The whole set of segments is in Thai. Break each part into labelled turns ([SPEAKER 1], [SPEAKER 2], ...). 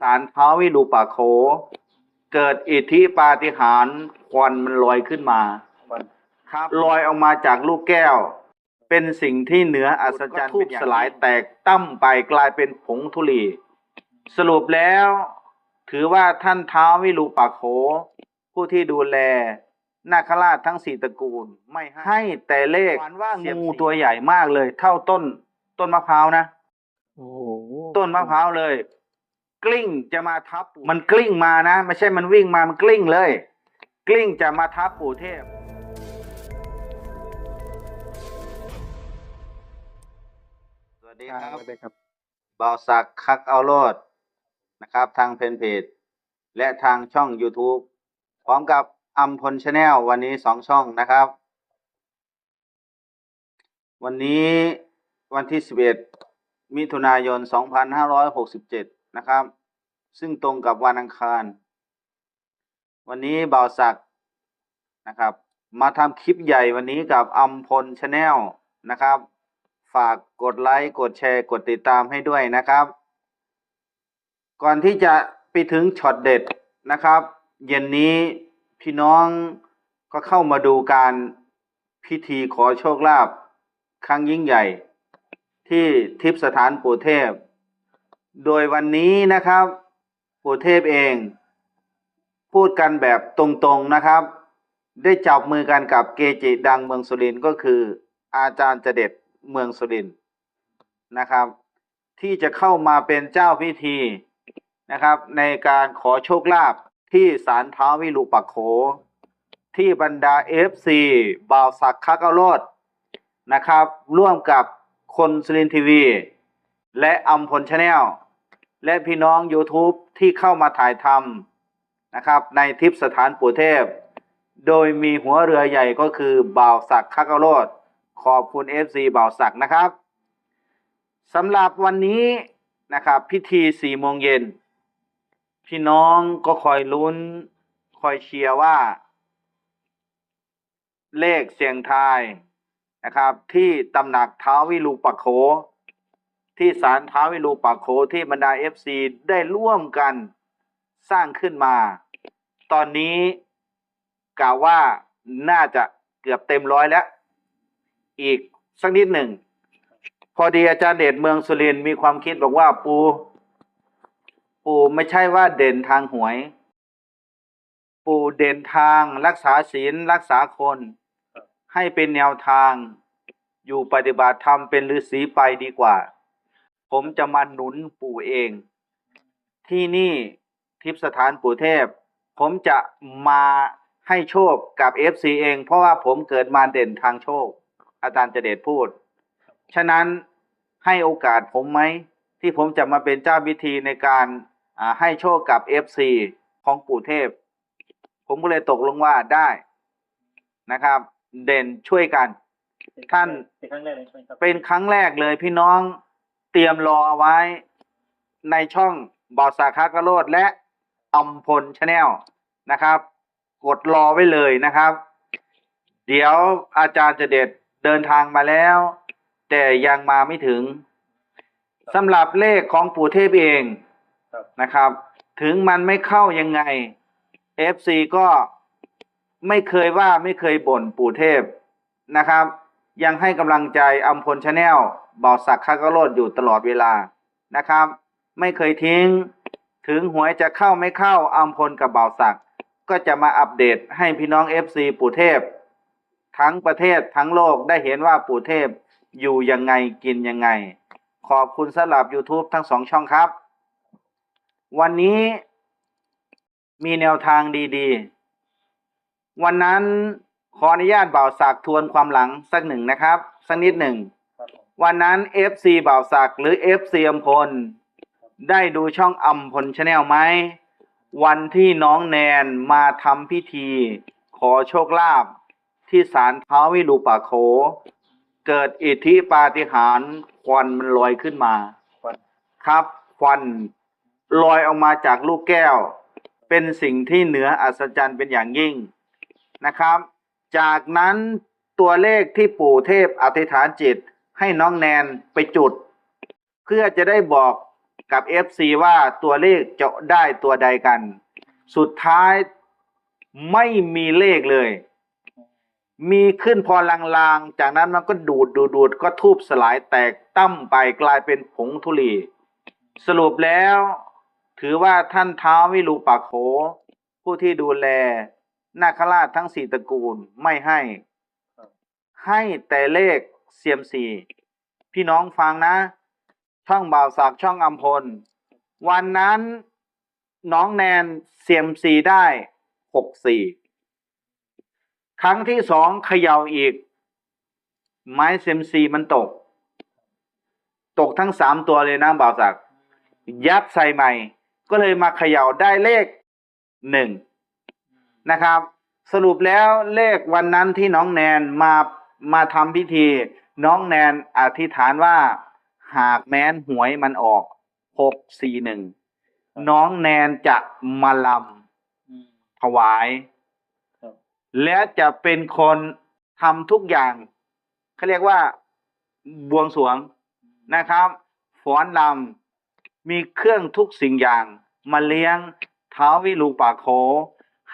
[SPEAKER 1] สารเท้าวิรูปากโข เกิดอิทธิปาฏิหาริย์ควันมันลอยขึ้นมาครับลอยออกมาจากลูกแก้ว เป็นสิ่งที่เหนืออัศจรรย์ทูบสลายแตกตั้มไปกลายเป็นผงธุลี สรุปแล้ว ถือว่าท่านท้าววิรูปักโข ผู้ที่ดูแลนาคราชทั้งสี่ตระกูล ไม่ให้แต่เลขว่างูตัวใหญ่มากเลย เท่าต้นต้นมะพร้าวนะ
[SPEAKER 2] โอ้โห
[SPEAKER 1] ต้นมะพร้าวเลย กลิ้งจะมาทับปู่มันกลิ้งมานะ ไม่ใช่มันวิ่งมามันกลิ้งเลย กลิ้งจะมาทับปู่เทพ สวัสดี
[SPEAKER 2] ค
[SPEAKER 1] ค
[SPEAKER 2] รั
[SPEAKER 1] รั
[SPEAKER 2] บบได้ครับ
[SPEAKER 1] บ่าวศักดิ์คักเอาโลดนะครับ ทางเพจเพจและทางช่อง YouTube พร้อมกับอัมพลชาแนลวันนี้สองช่องนะครับ วันนี้วันที่ 11 มิถุนายน 2567 นะครับ ซึ่งตรงกับวันอังคาร วันนี้บ่าวศักดิ์นะครับ มาทำคลิปใหญ่วันนี้กับอัมพลชาแนลนะครับ ฝากกดไลค์กดแชร์กดติดตามให้ด้วยนะครับ ก่อนที่จะไปถึงช็อตเด็ดนะครับ เย็นนี้พี่น้องก็เข้ามาดูการพิธีขอโชคลาภครั้งยิ่งใหญ่ ที่ทิพสถานปู่เทพ โดยวันนี้นะครับปู่เทพเอง พูดกันแบบตรงๆนะครับ ได้จับมือกันกับเกจิดังเมืองสุรินทร์ก็คือ อาจารย์เจเด็ดเมืองสุรินทร์นะครับ ที่จะเข้ามาเป็นเจ้าพิธีนะครับ ในการขอโชคลาภที่ศาลเท้าวิรูปักโข ที่บรรดาเอฟซีบาวศักคักเอาโลดนะครับ ร่วมกับคนสุรินทร์ทีวี และอัมพลชาแนล และพี่น้อง YouTube ที่เข้ามาถ่ายทำนะครับในทิพยสถานปู่เทพ โดยมีหัวเรือใหญ่ก็คือบ่าวศักดิ์คักโลดขอบคุณ FC บ่าวศักดิ์นะครับสำหรับวันนี้นะครับพิธีสี่โมงเย็นพี่น้องก็คอยลุ้น คอยเชียร์ว่า เลขเสียงทายนะครับ ที่ตำหนักท้าววิรูปักโข ที่ศาลท้าวิรูปักโขที่บรรดา FC ได้ร่วมกันสร้างขึ้นมา ตอนนี้กล่าวว่าน่าจะเกือบเต็มร้อยแล้ว อีกสักนิดหนึ่ง พอดีอาจารย์เดชเมืองสุรินมีความคิดบอกว่าปู ปูไม่ใช่ว่าเด่นทางหวย ปูเด่นทางรักษาศีลรักษาคน ให้เป็นแนวทาง อยู่ปฏิบัติธรรมเป็นฤาษีไปดีกว่า ผมจะมาหนุนปู่เอง ที่นี่ทิพย์สถานปู่เทพ ผมจะมาให้โชคกับ FC เอง เพราะว่าผมเกิดมาเด่นทางโชค อาจารย์เจเดชพูด ฉะนั้นให้โอกาสผมไหม ที่ผมจะมาเป็นเจ้าพิธีในการอ่าให้โชคกับ FC ของปู่เทพ ผมก็เลยตกลงว่าได้นะครับ เด่นช่วยกัน ท่าน
[SPEAKER 2] เป็นครั้งแรกเลยใช่ไหมครับ
[SPEAKER 1] เป็นครั้งแรกเลยพี่น้อง เตรียมรอเอาไว้ในช่องบอสาคากะโรดและอัมพลชาแนลนะครับ กดรอไว้เลยนะครับ เดี๋ยวอาจารย์จะเด็ดเดินทางมาแล้ว แต่ยังมาไม่ถึงสำหรับเลขของปู่เทพเองนะครับ ถึงมันไม่เข้ายังไง FC ก็ไม่เคยว่าไม่เคยบ่นปู่เทพนะครับ ยังให้กำลังใจอัมพลชาแนล บอศักดิ์คักกะโรดอยู่ตลอดเวลานะครับ ไม่เคยทิ้ง ถึงหวยจะเข้าไม่เข้าอัมพลกับบ่าวศักดิ์ก็จะมาอัปเดตให้พี่น้อง FC ปู่เทพ ทั้งประเทศทั้งโลกได้เห็นว่าปู่เทพอยู่ยังไงกินยังไง ขอบคุณสำหรับ YouTube ทั้งสองช่องครับ วันนี้มีแนวทางดีๆ วันนั้นขออนุญาตบ่าวศักทวนความหลังสักหนึ่งนะครับ สักนิดหนึ่ง วันนั้น FC บ่าวศักหรือ FC อัมพล ได้ดูช่องอัมพลชาแนลไหม วันที่น้องแนนมาทำพิธี ขอโชคลาภที่ศาลเท้าวิรูปักโข เกิดอิทธิปาฏิหาริย์ควันมันลอยขึ้นมา ครับ ควันลอยออกมาจากลูกแก้ว เป็นสิ่งที่เหนืออัศจรรย์เป็นอย่างยิ่งนะครับ จากนั้นตัวเลขที่ปู่เทพอธิษฐานจิต ให้น้องแนนไปจุด เพื่อจะได้บอกกับ FC ว่าตัวเลขจะได้ตัวใดกัน สุดท้ายไม่มีเลขเลย มีขึ้นพอลางๆ จากนั้นมันก็ดูดดูดดูดก็ทูบสลายแตกตั้มไปกลายเป็นผงธุลี สรุปแล้ว ถือว่าท่านเท้าววิรูปักโข ผู้ที่ดูแลนาคราชทั้งสี่ตระกูลไม่ให้ ให้แต่เลข เซียมซีพี่น้องฟังนะ ช่องบ่าวศักช่องอัมพล วันนั้นน้องแนนเซียมซีได้หกสี่ครั้งที่สองเขย่าอีก ไม้เซียมซีมันตก ตกทั้งสามตัวเลยนะบ่าวศักยัดใส่ใหม่ ก็เลยมาเขย่าได้เลขหนึ่งนะครับ สรุปแล้วเลขวันนั้นที่น้องแนนมา มาทำพิธี น้องแนนอธิษฐานว่า หากแม้นหวยมันออกหกสี่หนึ่งน้องแนนจะมาล
[SPEAKER 2] อืมำ
[SPEAKER 1] ถวาย
[SPEAKER 2] ครับ
[SPEAKER 1] และจะเป็นคนทำทุกอย่างเขาเรียกว่าบวงสรวงนะครับฟ้อนลำมีเครื่องทุกสิ่งอย่างมาเลี้ยงเท้าวิรูปากโข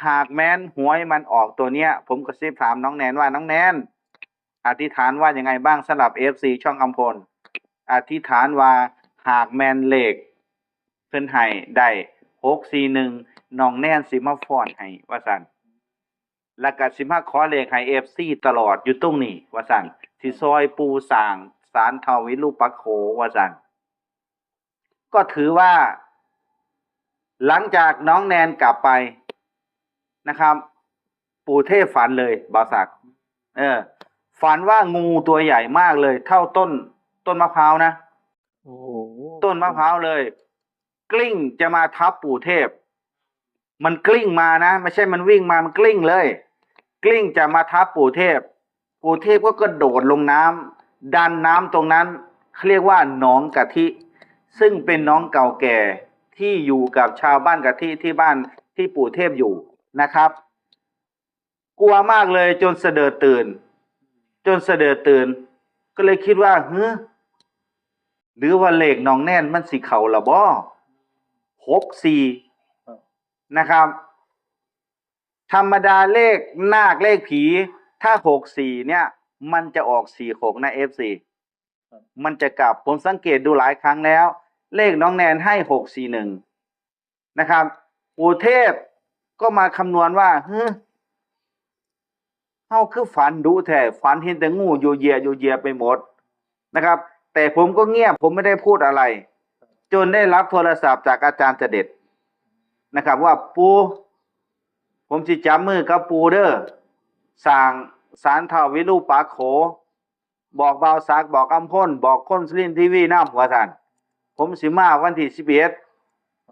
[SPEAKER 1] หากแม้นหวยมันออกตัวเนี้ย ผมก็ซิบถามน้องแนนว่าน้องแนน อธิษฐานว่ายังไงบ้างสำหรับเอฟซีช่องอัมพล อธิษฐานว่าหากแมนเหลขเพิ่นให้ได้หกสี่หนึ่งน้องแนนสิมาฟอนให้ว่าสันแล้วก็สิมาขอเลขให้เอฟซีตลอดอยู่ตรงนี้ว่าสันสิซอยปูสางสารเทาวิรูปักโขว่าสันก็ถือว่า หลังจากน้องแนนกลับไปนะครับ ปู่เทพฝันเลยบาสัก เออ ฝันว่างูตัวใหญ่มากเลย เท่าต้น ต้นมะพร้าวนะ
[SPEAKER 2] โอ้โห
[SPEAKER 1] ต้นมะพร้าวเลย กลิ้งจะมาทับปู่เทพ มันกลิ้งมานะไม่ใช่มันวิ่งมามันกลิ้งเลย กลิ้งจะมาทับปู่เทพ ปู่เทพก็กระโดดลงน้ำดันน้ำตรงนั้นเขาเรียกว่าหนองกะทิ ซึ่งเป็นหน้องเก่าแก่ที่อยู่กับชาวบ้านกะทิที่บ้านที่ปู่เทพอยู่นะครับ กลัวมากเลยจนเสดอตื่น จนเสดอตื่น ก็เลยคิดว่าเฮ้หรือว่าเลขน้องแน่นมันสิเข่าละบ่หกสี่นะครับ ธรรมดาเลขนาคเลขผี ถ้าหกสี่เนี่ย มันจะออกสี่หกนะเอฟซี
[SPEAKER 2] ครับ
[SPEAKER 1] มันจะกลับผมสังเกตดูหลายครั้งแล้ว เลขน้องแนนให้หกสี่หนึ่งนะครับ ปูเทพก็มาคำนวณว่าเฮ้ เฮาคือฝันดูแท้ฝันเห็นแต่งูอยู่เยียเยไปหมดนะครับ แต่ผมก็เงียบผมไม่ได้พูดอะไร จนได้รับโทรศัพท์จากอาจารย์เจเด็ดนะครับ ว่าปูผมสิจับมือกับปูเด้อสั่งสารเท่าวิรูปากโข บอกเบาซักบอกอัมพ่นบอกคนสลินทีวีน้ำหัวสันผมสิมาวันที่สิบเอ็ด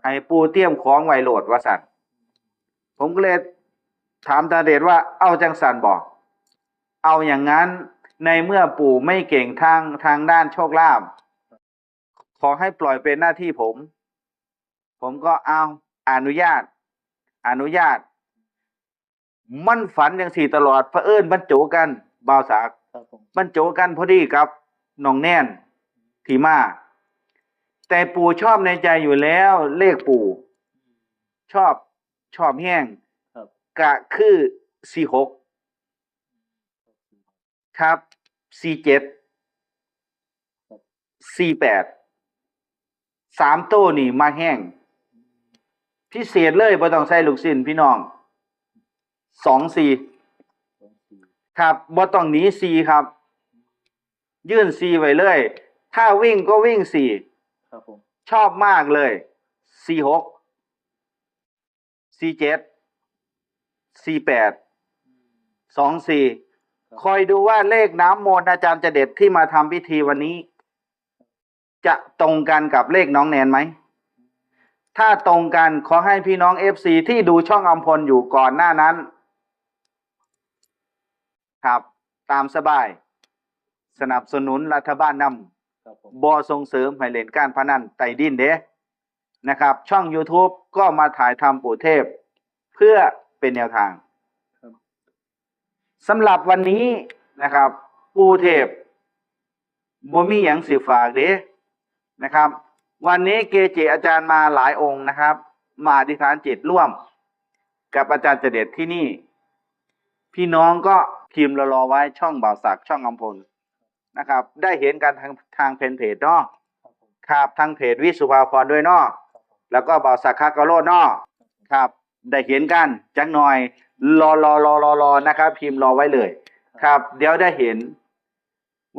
[SPEAKER 1] ให้ปูเตรียมของไวโหลดวสันผมก็เลย ถามตาเดชว่าเอาจังสันบอก เอาอย่างนั้นในเมื่อปู่ไม่เก่งทางทางด้านโชคลาภขอให้ปล่อยเป็นหน้าที่ผม ผมก็เอาอนุญาต อนุญาต มันฝันอย่างสี่ตลอดพระเผอิญบรรจุกันบ่าวสาก
[SPEAKER 2] ครับผม
[SPEAKER 1] บรรจุกันพอดีกับน้องแน่นที่มาแต่ปู่ชอบในใจอยู่แล้ว เลขปู่ ชอบชอบแห้ง
[SPEAKER 2] ครับ
[SPEAKER 1] กะคือสี่หกครับสี่เจ็ดสี่แปดสามโต้นี่มาแห้ง พิเศษเลยบ่ต้องใส่ลูกสิ้นพี่น้องสองสี่
[SPEAKER 2] สองสี่
[SPEAKER 1] ครับบ่ต้องหนีสี่ครับ ยื่นสี่ไว้เลย ถ้าวิ่งก็วิ่งสี่
[SPEAKER 2] ครับผม
[SPEAKER 1] ชอบมากเลยสี่หกสี่เจ็ด สี่แปดสองสี่คอยดูว่าเลขน้ำมนต์อาจารย์จะเด็ดที่มาทำพิธีวันนี้ จะตรงกันกับเลขน้องแนนไหม ถ้าตรงกันขอให้พี่น้องเอฟซีที่ดูช่องอัมพลอยู่ก่อนหน้านั้น ครับ ตามสบาย สนับสนุนรัฐบาลนำ
[SPEAKER 2] ครับผม
[SPEAKER 1] บอส่งเสริมให้เล่นการพนันไต่ดินเด้นะครับ ช่อง YouTube ก็มาถ่ายทำปู่เทพ เพื่อ เป็นแนวทาง
[SPEAKER 2] ครับ
[SPEAKER 1] สำหรับวันนี้นะครับ ปู่เทพบ่มีหยังสิฝากเด้นะครับ วันนี้เกจิอาจารย์มาหลายองค์นะครับ มาอธิษฐานจิตร่วม กับอาจารย์เจเด็ดที่นี่ พี่น้องก็พิมพ์รอๆไว้ช่องบ่าวศักดิ์ช่องอำพลนะครับ ได้เห็นกันทางทางเพนเพจเนาะ
[SPEAKER 2] ครับผม
[SPEAKER 1] ครับทางเพจวิสุภาพรด้วยเนาะ
[SPEAKER 2] ครับผม
[SPEAKER 1] แล้วก็บ่าวศักดิ์คากะโลดเนาะครับ ได้เห็นกันจักหน่อยรอรอรอรอรอนะครับ พิมพ์รอไว้เลย ครับ เดี๋ยวได้เห็น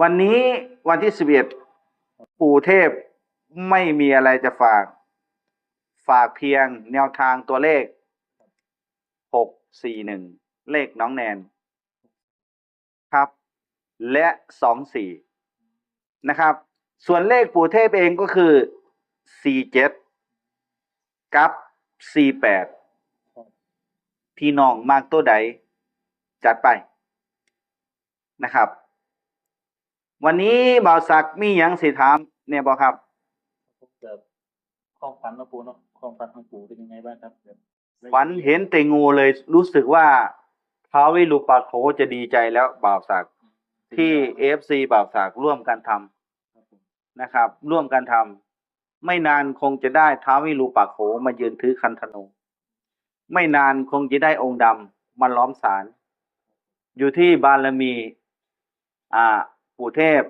[SPEAKER 1] วันนี้วันที่สิบเอ็ดปู่เทพไม่มีอะไรจะฝาก ฝากเพียงแนวทางตัวเลขหกสี่หนึ่งเลขน้องแนน ครับ และสองสี่นะครับ ส่วนเลขปู่เทพเองก็คือสี่เจ็ดกับสี่แปด
[SPEAKER 2] ครับ
[SPEAKER 1] พี่น้องมากตัวใด จัดไปนะครับ วันนี้บ่าวศักดิ์มีหยังสิถามเนี่ยบอครับ
[SPEAKER 2] ผมจะความฝันของปู่เนาะความฝันของปู่เป็นยังไงบ้างครับเดี๋ยว
[SPEAKER 1] ฝันเห็นแต่งูเลยรู้สึกว่าท้าววิรูปักษ์โขจะดีใจแล้วบ่าวศักดิ์ที่เอฟซีบ่าวศักดิ์ร่วมกันทำ
[SPEAKER 2] ครับผม
[SPEAKER 1] นะครับ ร่วมกันทำไม่นานคงจะได้ท้าววิรูปักษ์โขมายืนถือคันธนู ไม่นานคงจะได้องค์ดำมาล้อมศาลอยู่ที่บารมี อ่าปู่เทพ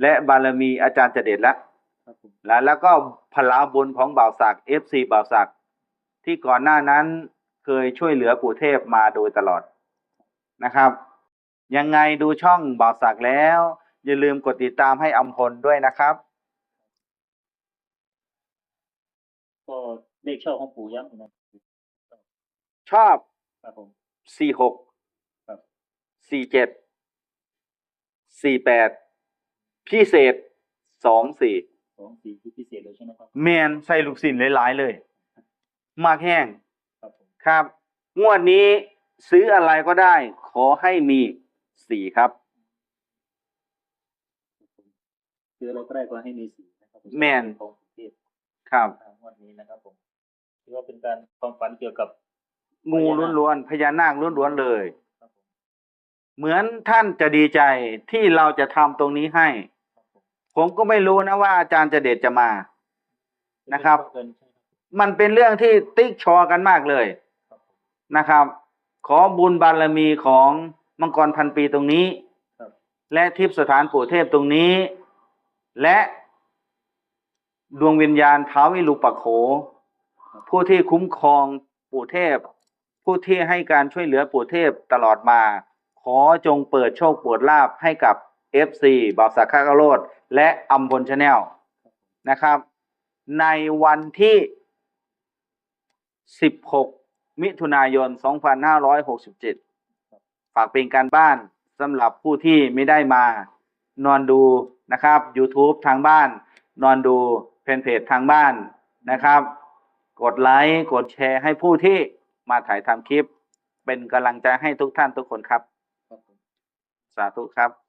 [SPEAKER 1] และบารมีอาจารย์เจเด็ดแล้ว
[SPEAKER 2] ครับผม
[SPEAKER 1] แล้วแล้วก็พลาบุญของบ่าวศักดิ์เอฟซีบ่าวศักดิ์ที่ก่อนหน้านั้นเคยช่วยเหลือปู่เทพมาโดยตลอดนะครับ ยังไงดูช่องบ่าวศักดิ์แล้ว อย่าลืมกดติดตามให้อัมพลด้วยนะครับ
[SPEAKER 2] ก็เลขชอบของปู่ย้ำอีกนะ
[SPEAKER 1] ชอบ
[SPEAKER 2] ครับผม
[SPEAKER 1] สี่หก
[SPEAKER 2] ครับ
[SPEAKER 1] สี่เจ็ดสี่แปดพิเศษสองสี่
[SPEAKER 2] สองสี่ที่พิเศษเลยใช่ไหมครับ
[SPEAKER 1] แมนใส่ลูกศิลหลายๆเลย มากแห้ง
[SPEAKER 2] ครับผม
[SPEAKER 1] ครับ งวดนี้ซื้ออะไรก็ได้ ขอให้มีสี่ครับ
[SPEAKER 2] คือเราก็ได้ก็ให้มีสีนะครับผ
[SPEAKER 1] แม่น
[SPEAKER 2] ของประเทศ
[SPEAKER 1] ครับ
[SPEAKER 2] ทางวันนี้นะครับผมถือว่าเป็นการความฝันเกี่ยวกับ
[SPEAKER 1] งูล้วนๆพญานาคล้วนๆเลย
[SPEAKER 2] ครับผม
[SPEAKER 1] เหมือนท่านจะดีใจที่เราจะทำตรงนี้ให้
[SPEAKER 2] ครับผม
[SPEAKER 1] ผมก็ไม่รู้นะว่าอาจารย์จะเด็ดจะมานะครับ
[SPEAKER 2] เกินใช่ไหมครับ
[SPEAKER 1] มันเป็นเรื่องที่ติ๊กชอกันมากเลย
[SPEAKER 2] ครับผม
[SPEAKER 1] นะครับ ขอบุญบารมีของมังกรพันปีตรงนี้
[SPEAKER 2] ครับ
[SPEAKER 1] และทิพย์สถานปู่เทพตรงนี้ และดวงวิญญาณท้าววิรูปักษ์โข ผู้ที่คุ้มครองปู่เทพ ผู้ที่ให้การช่วยเหลือปู่เทพตลอดมา ขอจงเปิดโชคเปิดลาภให้กับ FC บาวสักขากโรดและอัมพลชาแนลนะครับ ในวันที่ 16 มิถุนายน 2567 ฝากเป็นการบ้านสำหรับผู้ที่ไม่ได้มานอนดูนะครับ YouTube ทางบ้าน นอนดูเพนเพจทางบ้านนะครับ กดไลค์ กดแชร์ให้ผู้ที่ มาถ่ายทำคลิป เป็นกำลังใจให้ทุกท่านทุกคนครับ
[SPEAKER 2] ครับผม
[SPEAKER 1] สาธุครับ